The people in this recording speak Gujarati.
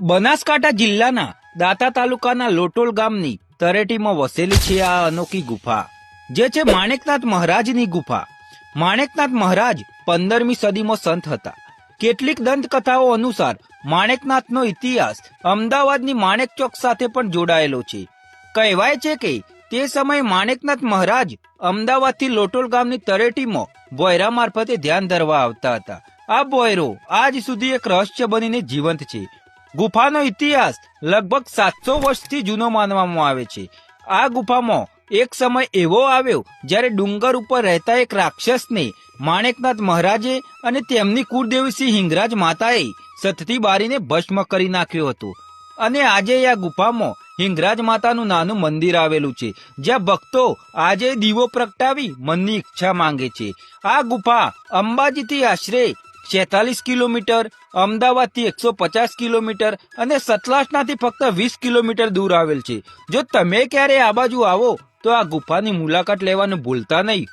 બનાસકાંઠા જિલ્લાના દાતા તાલુકાના લોટોલ ગામની તરેટીમાં વસેલી છે આ અનોખી ગુફા, જે છે માણેકનાથ મહારાજની ગુફા. માણેકનાથ મહારાજ પંદરમી સદીમાં સંત હતા. કેટલીક દંતકથાઓ અનુસાર માણેકનાથનો ઇતિહાસ અમદાવાદની માણેક ચોક સાથે પણ જોડાયેલો છે. કહેવાય છે કે તે સમયે માણેકનાથ મહારાજ અમદાવાદથી લોટોલ ગામની તરેટીમાં બોયરા મારફતે ધ્યાન ધરવા આવતા હતા. આ બોયરો આજ સુધી એક રહસ્ય બનીને જીવંત છે. ગુફાનો ઇતિહાસ લગભગ સાતસો વર્ષથી જૂનો માનવામાં આવે છે. આ ગુફામાં એક સમય એવો આવ્યો જ્યારે ડુંગર ઉપર રહેતા એક રાક્ષસને માણેકનાથ મહારાજે અને તેમની કુળદેવી હિંગરાજ માતાએ સતથી બારીને ભસ્મ કરી નાખ્યો હતો. અને આજે આ ગુફામાં હિંગરાજ માતાનું નાનું મંદિર આવેલું છે, જ્યાં ભક્તો આજે દીવો પ્રગટાવી મનની ઈચ્છા માંગે છે. આ ગુફા અંબાજીથી આશરે છેતાલીસ કિલોમીટર, અમદાવાદથી એકસો પચાસ કિલોમીટર અને સતલાસનાથી ફક્ત વીસ કિલોમીટર દૂર આવેલ છે. જો તમે ક્યારે આ બાજુ આવો, તો આ ગુફાની મુલાકાત લેવાનું ભૂલતા નહીં.